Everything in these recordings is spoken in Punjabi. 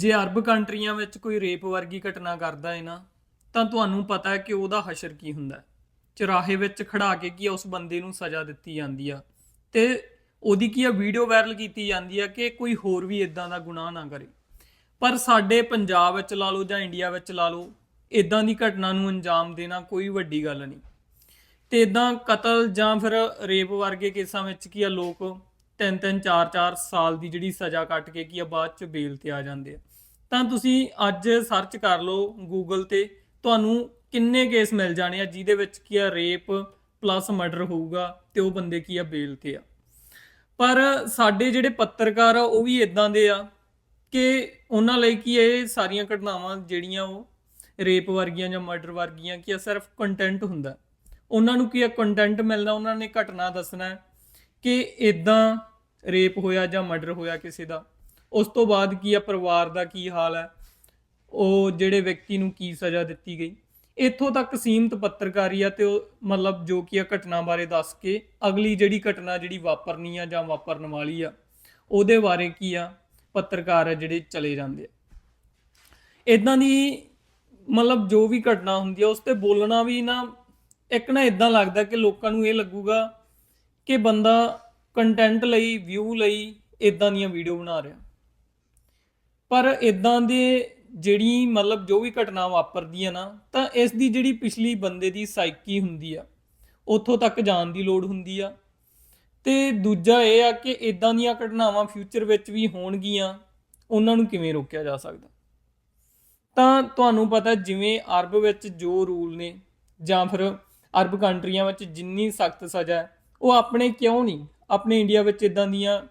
ਜੇ ਅਰਬ ਕੰਟਰੀਆਂ ਵਿੱਚ ਕੋਈ ਰੇਪ ਵਰਗੀ ਘਟਨਾ ਕਰਦਾ ਹੈ ਨਾ, ਤਾਂ ਤੁਹਾਨੂੰ ਪਤਾ ਹੈ ਕਿ ਉਹਦਾ ਹਸ਼ਰ ਕੀ ਹੁੰਦਾ ਹੈ। ਚੁਰਾਹੇ ਵਿੱਚ ਖੜਾ ਕੇ ਕੀ ਉਸ ਬੰਦੇ ਨੂੰ ਸਜ਼ਾ ਦਿੱਤੀ ਜਾਂਦੀ ਆ। ਤੇ ਉਹਦੀ ਕੀ ਆ, ਵੀਡੀਓ ਵਾਇਰਲ ਕੀਤੀ ਜਾਂਦੀ ਆ ਕਿ ਕੋਈ ਹੋਰ ਵੀ ਇਦਾਂ ਦਾ ਗੁਨਾਹ ਨਾ ਕਰੇ। ਪਰ ਸਾਡੇ ਪੰਜਾਬ ਵਿੱਚ ਲਾ ਲਓ ਜਾਂ ਇੰਡੀਆ ਵਿੱਚ ਲਾ ਲਓ ਇਦਾਂ ਦੀ ਘਟਨਾ ਨੂੰ ਅੰਜਾਮ ਦੇਣਾ ਕੋਈ ਵੱਡੀ ਗੱਲ ਨਹੀਂ। ਤੇ ਇਦਾਂ ਕਤਲ ਜਾਂ ਫਿਰ ਰੇਪ ਵਰਗੇ ਕੇਸਾਂ ਵਿੱਚ ਕੀ ਆ, ਲੋਕ ਤਿੰਨ ਤਿੰਨ ਚਾਰ ਚਾਰ ਸਾਲ ਦੀ ਜਿਹੜੀ ਸਜ਼ਾ ਕੱਟ ਕੇ ਕੀ ਆ, ਬਾਅਦ ਚ ਬੇਲ ਤੇ ਆ ਜਾਂਦੇ ਆ। ਤਾਂ ਤੁਸੀਂ ਅੱਜ ਸਰਚ ਕਰ ਲਓ ਗੂਗਲ ਤੇ, ਤੁਹਾਨੂੰ ਕਿੰਨੇ ਕੇਸ ਮਿਲ ਜਾਣੇ ਆ ਜਿਹਦੇ ਵਿੱਚ ਕੀ ਆ ਰੇਪ ਪਲੱਸ ਮਰਡਰ ਹੋਊਗਾ ਤੇ ਉਹ ਬੰਦੇ ਕੀ ਆ ਬੇਲ ਤੇ ਆ। ਪਰ ਸਾਡੇ ਜਿਹੜੇ ਪੱਤਰਕਾਰ ਆ, ਉਹ ਵੀ ਇਦਾਂ ਦੇ ਆ ਕਿ ਉਹਨਾਂ ਲਈ ਕੀ ਇਹ ਸਾਰੀਆਂ ਘਟਨਾਵਾਂ ਜਿਹੜੀਆਂ ਉਹ ਰੇਪ ਵਰਗੀਆਂ ਜਾਂ ਮਰਡਰ ਵਰਗੀਆਂ ਕੀ ਆ, ਸਿਰਫ ਕੰਟੈਂਟ ਹੁੰਦਾ। ਉਹਨਾਂ ਨੂੰ ਕੀ ਆ ਕੰਟੈਂਟ ਮਿਲਣਾ, ਉਹਨਾਂ ਨੇ ਘਟਨਾ ਦੱਸਣਾ ਕਿ ਇਦਾਂ ਰੇਪ ਹੋਇਆ ਜਾਂ ਮਰਡਰ ਹੋਇਆ ਕਿਸੇ ਦਾ। ਉਸ ਤੋਂ ਬਾਅਦ ਕੀ ਆ, ਪਰਿਵਾਰ ਦਾ ਕੀ ਹਾਲ ਹੈ ਉਹ ਜਿਹੜੇ ਵਿਅਕਤੀ ਨੂੰ ਕੀ ਸਜ਼ਾ ਦਿੱਤੀ ਗਈ? ਇੱਥੋਂ ਤੱਕ ਸੀਮਤ ਪੱਤਰਕਾਰੀ ਆ ਤੇ ਉਹ ਮਤਲਬ ਜੋ ਕੀ ਆ, ਘਟਨਾ ਬਾਰੇ ਦੱਸ ਕੇ ਅਗਲੀ ਜਿਹੜੀ ਘਟਨਾ ਜਿਹੜੀ ਵਾਪਰਨੀ ਆ ਜਾਂ ਵਾਪਰਨ ਵਾਲੀ ਆ, ਉਹਦੇ ਬਾਰੇ ਕੀ ਆ, ਪੱਤਰਕਾਰ ਆ ਜਿਹੜੇ ਚਲੇ ਜਾਂਦੇ ਆ। ਇਦਾਂ ਦੀ ਮਤਲਬ ਜੋ ਵੀ ਘਟਨਾ ਹੁੰਦੀ ਆ, ਉਸ ਤੇ ਬੋਲਣਾ ਵੀ ਨਾ, ਇੱਕ ਨਾ ਇਦਾਂ ਲੱਗਦਾ ਕਿ ਲੋਕਾਂ ਨੂੰ ਇਹ ਲੱਗੂਗਾ ਕਿ ਬੰਦਾ ਕੰਟੈਂਟ ਲਈ ਵਿਊ ਲਈ ਇਦਾਂ ਦੀਆਂ ਵੀਡੀਓ ਬਣਾ ਰਿਹਾ। ਪਰ ਇਦਾਂ ਦੇ ਜਿਹੜੀ ਮਤਲਬ ਜੋ ਵੀ ਘਟਨਾ ਵਾਪਰਦੀ ਹੈ ਨਾ, ਤਾਂ ਇਸ ਦੀ ਜਿਹੜੀ ਪਿਛਲੀ ਬੰਦੇ ਦੀ ਸਾਈਕੀ ਹੁੰਦੀ ਆ, ਉੱਥੋਂ ਤੱਕ ਜਾਣ ਦੀ ਲੋੜ ਹੁੰਦੀ ਆ। ਤੇ ਦੂਜਾ ਇਹ ਆ ਕਿ ਇਦਾਂ ਦੀਆਂ ਘਟਨਾਵਾਂ ਫਿਊਚਰ ਵਿੱਚ ਵੀ ਹੋਣਗੀਆਂ, ਉਹਨਾਂ ਨੂੰ ਕਿਵੇਂ ਰੋਕਿਆ ਜਾ ਸਕਦਾ? ਤਾਂ ਤੁਹਾਨੂੰ ਪਤਾ ਜਿਵੇਂ ਅਰਬ ਵਿੱਚ ਜੋ ਰੂਲ ਨੇ, ਜਾਂ ਫਿਰ ਅਰਬ ਕੰਟਰੀਆਂ ਵਿੱਚ ਜਿੰਨੀ ਸਖਤ ਸਜ਼ਾ ਹੈ, ਉਹ ਆਪਣੇ ਕਿਉਂ ਨਹੀਂ? ਆਪਣੇ ਇੰਡੀਆ ਵਿੱਚ ਇਦਾਂ ਦੀਆਂ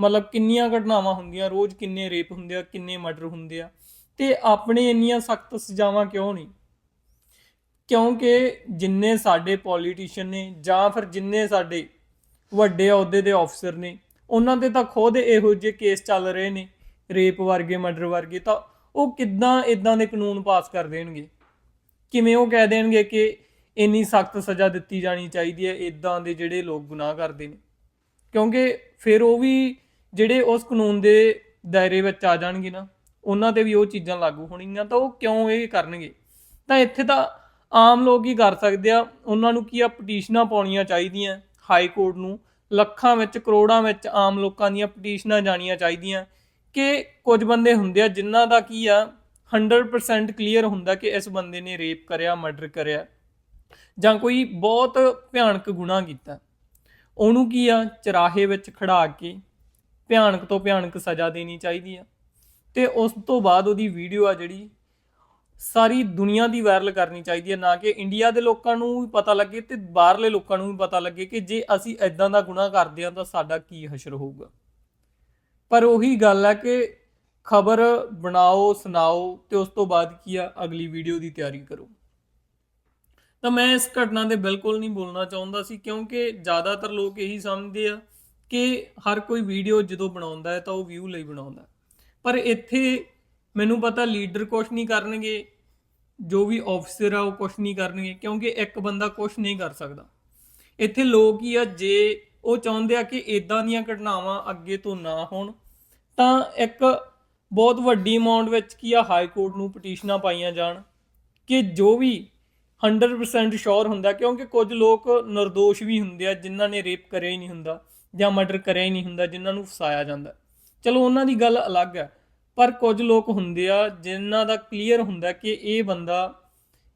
ਮਤਲਬ ਕਿੰਨੀਆਂ ਘਟਨਾਵਾਂ ਹੁੰਦੀਆਂ, ਰੋਜ਼ ਕਿੰਨੇ ਰੇਪ ਹੁੰਦੇ ਆ, ਕਿੰਨੇ ਮਰਡਰ ਹੁੰਦੇ ਆ, ਤੇ ਆਪਣੇ ਇੰਨੀਆਂ ਸਖਤ ਸਜ਼ਾਵਾਂ ਕਿਉਂ ਨਹੀਂ? ਕਿਉਂਕਿ ਜਿੰਨੇ ਸਾਡੇ ਪੋਲੀਟੀਸ਼ੀਅਨ ਨੇ ਜਾਂ ਫਿਰ ਜਿੰਨੇ ਸਾਡੇ ਵੱਡੇ ਅਹੁਦੇ ਦੇ ਅਫਸਰ ਨੇ, ਉਹਨਾਂ ਤੇ ਤਾਂ ਖੁਦ ਇਹੋ ਜਿਹੇ ਕੇਸ ਚੱਲ ਰਹੇ ਨੇ ਰੇਪ ਵਰਗੇ ਮਰਡਰ ਵਰਗੇ, ਤਾਂ ਉਹ ਕਿੱਦਾਂ ਇਦਾਂ ਦੇ ਕਾਨੂੰਨ ਪਾਸ ਕਰ ਦੇਣਗੇ? ਕਿਵੇਂ ਉਹ ਕਹਿ ਦੇਣਗੇ ਕਿ ਇੰਨੀ ਸਖਤ ਸਜ਼ਾ ਦਿੱਤੀ ਜਾਣੀ ਚਾਹੀਦੀ ਹੈ ਇਦਾਂ ਦੇ ਜਿਹੜੇ ਲੋਕ ਗੁਨਾਹ ਕਰਦੇ ਨੇ? ਕਿਉਂਕਿ ਫਿਰ ਉਹ ਵੀ ਜਿਹੜੇ ਉਸ ਕਾਨੂੰਨ ਦੇ ਦਾਇਰੇ ਵਿੱਚ ਆ ਜਾਣਗੇ ਨਾ, ਉਹਨਾਂ ਤੇ ਵੀ ਉਹ ਚੀਜ਼ਾਂ ਲਾਗੂ ਹੋਣਗੀਆਂ, ਤਾਂ ਉਹ ਕਿਉਂ ਇਹ ਕਰਨਗੇ? ਤਾਂ ਇੱਥੇ ਤਾਂ ਆਮ ਲੋਕ ਹੀ ਕਰ ਸਕਦੇ ਆ, ਉਹਨਾਂ ਨੂੰ ਕੀ ਆ, ਪਟੀਸ਼ਨਾਂ ਪਾਉਣੀਆਂ ਚਾਹੀਦੀਆਂ, ਹਾਈ ਕੋਰਟ ਨੂੰ, ਲੱਖਾਂ ਵਿੱਚ, ਕਰੋੜਾਂ ਵਿੱਚ ਆਮ ਲੋਕਾਂ ਦੀਆਂ ਪਟੀਸ਼ਨਾਂ ਜਾਣੀਆਂ ਚਾਹੀਦੀਆਂ, ਕਿ ਕੁਝ ਬੰਦੇ ਹੁੰਦੇ ਆ ਜਿਨ੍ਹਾਂ ਦਾ ਕੀ ਆ 100% ਕਲੀਅਰ ਹੁੰਦਾ ਕਿ ਇਸ ਬੰਦੇ ਨੇ ਰੇਪ ਕਰਿਆ ਮਰਡਰ ਕਰਿਆ, ਜਾਂ ਕੋਈ ਬਹੁਤ ਭਿਆਨਕ ਗੁਨਾਹ ਕੀਤਾ। ਉਹਨੂੰ ਕੀ ਆ, ਚਰਾਹੇ ਵਿੱਚ ਖੜਾ ਕੇ ਭਿਆਨਕ ਤੋਂ ਭਿਆਨਕ ਸਜ਼ਾ ਦੇਣੀ ਚਾਹੀਦੀ ਆ। ਤੇ ਉਸ ਤੋਂ ਬਾਅਦ ਉਹਦੀ ਵੀਡੀਓ ਆ ਜਿਹੜੀ, ਸਾਰੀ ਦੁਨੀਆ ਦੀ ਵਾਇਰਲ ਕਰਨੀ ਚਾਹੀਦੀ ਹੈ ਨਾ ਕਿ ਇੰਡੀਆ ਦੇ ਲੋਕਾਂ ਨੂੰ ਵੀ ਪਤਾ ਲੱਗੇ ਤੇ ਬਾਹਰਲੇ ਲੋਕਾਂ ਨੂੰ ਵੀ ਪਤਾ ਲੱਗੇ ਕਿ ਜੇ ਅਸੀਂ ਐਦਾਂ ਦਾ ਗੁਨਾਹ ਕਰਦੇ ਹਾਂ ਤਾਂ ਸਾਡਾ ਕੀ ਹਸ਼ਰ ਹੋਊਗਾ। ਪਰ ਉਹੀ ਗੱਲ ਹੈ ਕਿ ਖਬਰ ਬਣਾਓ, ਸੁਣਾਓ ਤੇ ਉਸ ਤੋਂ ਬਾਅਦ ਕੀ ਆ, ਅਗਲੀ ਵੀਡੀਓ ਦੀ ਤਿਆਰੀ ਕਰੋ। ਤਾਂ ਮੈਂ ਇਸ ਘਟਨਾ ਦੇ ਬਿਲਕੁਲ ਨਹੀਂ ਬੋਲਣਾ ਚਾਹੁੰਦਾ ਸੀ ਕਿਉਂਕਿ ਜ਼ਿਆਦਾਤਰ ਲੋਕ ਇਹੀ ਸਮਝਦੇ ਆ ਕਿ ਹਰ ਕੋਈ ਵੀਡੀਓ ਜਦੋਂ ਬਣਾਉਂਦਾ ਹੈ ਤਾਂ ਉਹ ਵਿਊ ਲਈ ਬਣਾਉਂਦਾ ਪਰ ਇੱਥੇ ਮੈਨੂੰ ਪਤਾ ਲੀਡਰ ਕੁਛ ਨਹੀਂ ਕਰਨਗੇ, ਜੋ ਵੀ ਆਫੀਸਰ ਆ ਉਹ ਕੁਛ ਨਹੀਂ ਕਰਨਗੇ, ਕਿਉਂਕਿ ਇੱਕ ਬੰਦਾ ਕੁਛ ਨਹੀਂ ਕਰ ਸਕਦਾ। ਇੱਥੇ ਲੋਕ ਹੀ ਆ, ਜੇ ਉਹ ਚਾਹੁੰਦੇ ਆ ਕਿ ਇਦਾਂ ਦੀਆਂ ਘਟਨਾਵਾਂ ਅੱਗੇ ਤੋਂ ਨਾ ਹੋਣ, ਤਾਂ ਇੱਕ ਬਹੁਤ ਵੱਡੀ ਅਮਾਉਂਟ ਵਿੱਚ ਕੀ ਆ ਹਾਈ ਕੋਰਟ ਨੂੰ ਪਟੀਸ਼ਨਾਂ ਪਾਈਆਂ ਜਾਣ ਕਿ ਜੋ ਵੀ 100% ਸ਼ੋਰ ਹੁੰਦਾ, ਕਿਉਂਕਿ ਕੁਝ ਲੋਕ નિર્ਦੋਸ਼ ਵੀ ਹੁੰਦੇ ਆ, ਜਿਨ੍ਹਾਂ ਨੇ ਰੇਪ ਕਰਿਆ ਹੀ ਨਹੀਂ ਹੁੰਦਾ, ਜਾਂ ਮਰਡਰ ਕਰਿਆ ਹੀ ਨਹੀਂ ਹੁੰਦਾ, ਜਿਨ੍ਹਾਂ ਨੂੰ ਫਸਾਇਆ ਜਾਂਦਾ। ਚਲੋ, ਉਹਨਾਂ ਦੀ ਗੱਲ ਅਲੱਗ ਹੈ ਪਰ ਕੁਝ ਲੋਕ ਹੁੰਦੇ ਆ, ਜਿਨ੍ਹਾਂ ਦਾ ਕਲੀਅਰ ਹੁੰਦਾ ਕਿ ਇਹ ਬੰਦਾ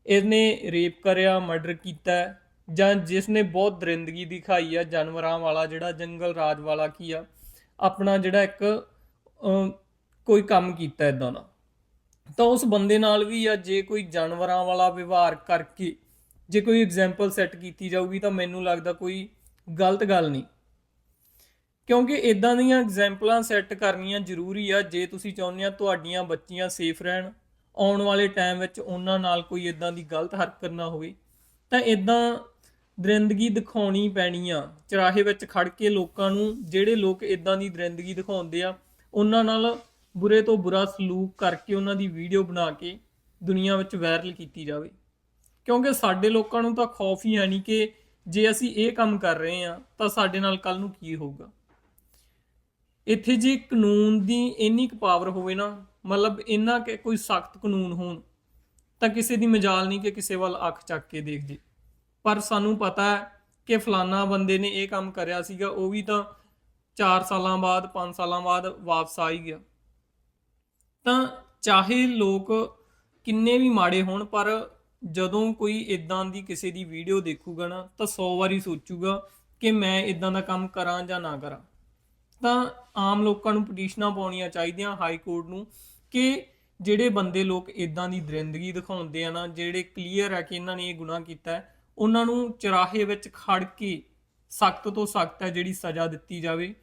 ਇਹਨੇ ਰੇਪ ਕਰਿਆ, ਮਰਡਰ ਕੀਤਾ, ਜਾਂ ਜਿਸ ਨੇ ਬਹੁਤ ਦਰਿੰਦਗੀ ਦਿਖਾਈ ਆ, ਜਾਨਵਰਾਂ ਵਾਲਾ ਜਿਹੜਾ, ਜੰਗਲ ਰਾਜ ਵਾਲਾ ਕੀ ਆ, ਆਪਣਾ ਜਿਹੜਾ ਇੱਕ ਕੋਈ ਕੰਮ ਕੀਤਾ ਇਦਾਂ ਦਾ। ਤਾਂ ਉਸ ਬੰਦੇ ਨਾਲ ਵੀ ਆ, ਜੇ ਕੋਈ ਜਾਨਵਰਾਂ ਵਾਲਾ ਵਿਵਹਾਰ ਕਰਕੇ, ਜੇ ਕੋਈ ਐਗਜ਼ਾਮਪਲ ਸੈੱਟ ਕੀਤੀ ਜਾਊਗੀ ਤਾਂ ਮੈਨੂੰ ਲੱਗਦਾ ਕੋਈ ਗਲਤ ਗੱਲ ਨਹੀਂ। ਕਿਉਂਕਿ ਇਦਾਂ ਦੀਆਂ ਐਗਜ਼ਾਮਪਲਾਂ ਸੈੱਟ ਕਰਨੀਆਂ ਜ਼ਰੂਰੀ ਆ, ਜੇ ਤੁਸੀਂ ਚਾਹੁੰਦੇ ਆ ਤੁਹਾਡੀਆਂ ਬੱਚੀਆਂ ਸੇਫ ਰਹਿਣ, ਆਉਣ ਵਾਲੇ ਟਾਈਮ ਵਿੱਚ ਉਹਨਾਂ ਨਾਲ ਕੋਈ ਇਦਾਂ ਦੀ ਗਲਤ ਹਰਕਤ ਨਾ ਹੋਵੇ, ਤਾਂ ਇਦਾਂ ਦਰਿੰਦਗੀ ਦਿਖਾਉਣੀ ਪੈਣੀ ਆ। ਚਰਾਹੇ ਵਿੱਚ ਖੜ ਕੇ ਲੋਕਾਂ ਨੂੰ, ਜਿਹੜੇ ਲੋਕ ਇਦਾਂ ਦੀ ਦਰਿੰਦਗੀ ਦਿਖਾਉਂਦੇ ਆ, ਉਹਨਾਂ ਨਾਲ ਬੁਰੇ ਤੋਂ ਬੁਰਾ ਸਲੂਕ ਕਰਕੇ ਉਹਨਾਂ ਦੀ ਵੀਡੀਓ ਬਣਾ ਕੇ ਦੁਨੀਆ ਵਿੱਚ ਵਾਇਰਲ ਕੀਤੀ ਜਾਵੇ। ਕਿਉਂਕਿ ਸਾਡੇ ਲੋਕਾਂ ਨੂੰ ਤਾਂ ਖੌਫ ਹੀ ਹੈ ਨਹੀਂ ਕਿ ਜੇ ਅਸੀਂ ਇਹ ਕੰਮ ਕਰ ਰਹੇ ਹਾਂ, ਤਾਂ ਸਾਡੇ ਨਾਲ ਕੱਲ ਨੂੰ ਕੀ ਹੋਊਗਾ। ਇੱਥੇ ਜੇ ਕਾਨੂੰਨ ਦੀ ਇੰਨੀ ਕੁ ਪਾਵਰ ਹੋਵੇ ਨਾ, ਮਤਲਬ ਇੰਨਾ ਕਿ ਕੋਈ ਸਖਤ ਕਾਨੂੰਨ ਹੋਣ, ਤਾਂ ਕਿਸੇ ਦੀ ਮਜਾਲ ਨਹੀਂ ਕਿ ਕਿਸੇ ਵੱਲ ਅੱਖ ਚੱਕ ਕੇ ਦੇਖ ਜੇ। ਪਰ ਸਾਨੂੰ ਪਤਾ ਹੈ ਕਿ ਫਲਾਨਾ ਬੰਦੇ ਨੇ ਇਹ ਕੰਮ ਕਰਿਆ ਸੀਗਾ, ਉਹ ਵੀ ਤਾਂ 4 ਸਾਲਾਂ ਬਾਅਦ 5 ਸਾਲਾਂ ਬਾਅਦ ਵਾਪਸ ਆ ਹੀ ਗਿਆ। ਤਾਂ ਚਾਹੇ ਲੋਕ ਕਿੰਨੇ ਵੀ ਮਾੜੇ ਹੋਣ, ਪਰ ਜਦੋਂ ਕੋਈ ਇਦਾਂ ਦੀ ਕਿਸੇ ਦੀ ਵੀਡੀਓ ਦੇਖੂਗਾ ਨਾ, ਤਾਂ 100 ਵਾਰੀ ਸੋਚੂਗਾ ਕਿ ਮੈਂ ਇਦਾਂ ਦਾ ਕੰਮ ਕਰਾਂ ਜਾਂ ਨਾ ਕਰਾਂ। ਤਾਂ ਆਮ ਲੋਕਾਂ ਨੂੰ ਪਟੀਸ਼ਨਾਂ ਪਾਉਣੀਆਂ ਚਾਹੀਦੀਆਂ ਹਾਈ ਕੋਰਟ ਨੂੰ ਕਿ ਜਿਹੜੇ ਬੰਦੇ ਲੋਕ ਇਦਾਂ ਦੀ ਦਰਿੰਦਗੀ ਦਿਖਾਉਂਦੇ ਆ ਨਾ, ਜਿਹੜੇ ਕਲੀਅਰ ਹੈ ਕਿ ਇਹਨਾਂ ਨੇ ਇਹ ਗੁਨਾਹ ਕੀਤਾ ਹੈ, ਉਹਨਾਂ ਨੂੰ ਚਰਾਹੇ ਵਿੱਚ ਖੜ ਕੇ ਸਖਤ ਤੋਂ ਸਖਤ ਹੈ ਜਿਹੜੀ ਸਜ਼ਾ ਦਿੱਤੀ ਜਾਵੇ।